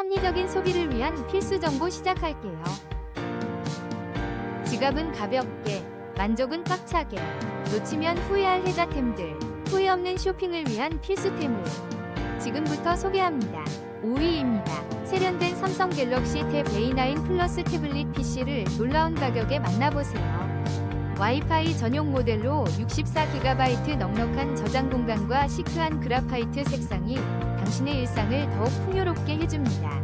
합리적인 소비를 위한 필수 정보 시작할게요. 지갑은 가볍게, 만족은 꽉차게, 놓치면 후회할 혜자템들, 후회 없는 쇼핑을 위한 필수템을 지금부터 소개합니다. 5위입니다. 세련된 삼성 갤럭시 탭 A9 플러스 태블릿 PC를 놀라운 가격에 만나보세요. 와이파이 전용 모델로 64GB 넉넉한 저장 공간과 시크한 그라파이트 색상이 당신의 일상을 더욱 풍요롭게 해줍니다.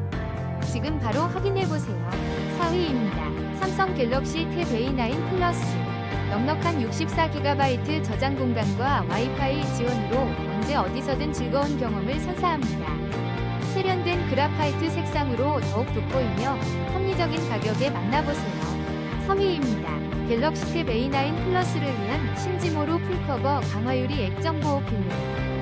지금 바로 확인해보세요. 4위입니다. 삼성 갤럭시 탭 A9 플러스 넉넉한 64GB 저장 공간과 와이파이 지원으로 언제 어디서든 즐거운 경험을 선사합니다. 세련된 그라파이트 색상으로 더욱 돋보이며 합리적인 가격에 만나보세요. 3위입니다. 갤럭시 탭 A9 플러스를 위한 신지모로 풀커버 강화유리 액정 보호 필름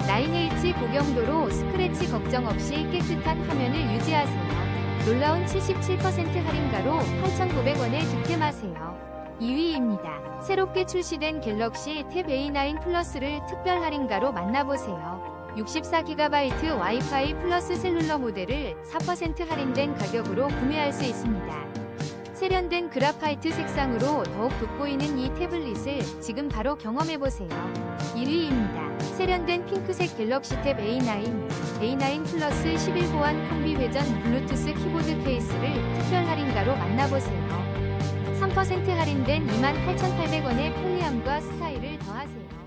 9H 고경도로 스크래치 걱정 없이 깨끗한 화면을 유지하세요. 놀라운 77% 할인가로 8,900원에 득템하세요. 2위입니다. 새롭게 출시된 갤럭시 탭 A9 플러스를 특별 할인가로 만나보세요. 64GB 와이파이 플러스 셀룰러 모델을 4% 할인된 가격으로 구매할 수 있습니다. 세련된 그라파이트 색상으로 더욱 돋보이는 이 태블릿을 지금 바로 경험해보세요. 1위입니다. 세련된 핑크색 갤럭시 탭 A9, A9 플러스 11호환 콤비 회전 블루투스 키보드 케이스를 특별 할인가로 만나보세요. 3% 할인된 28,800원의 편리함과 스타일을 더하세요.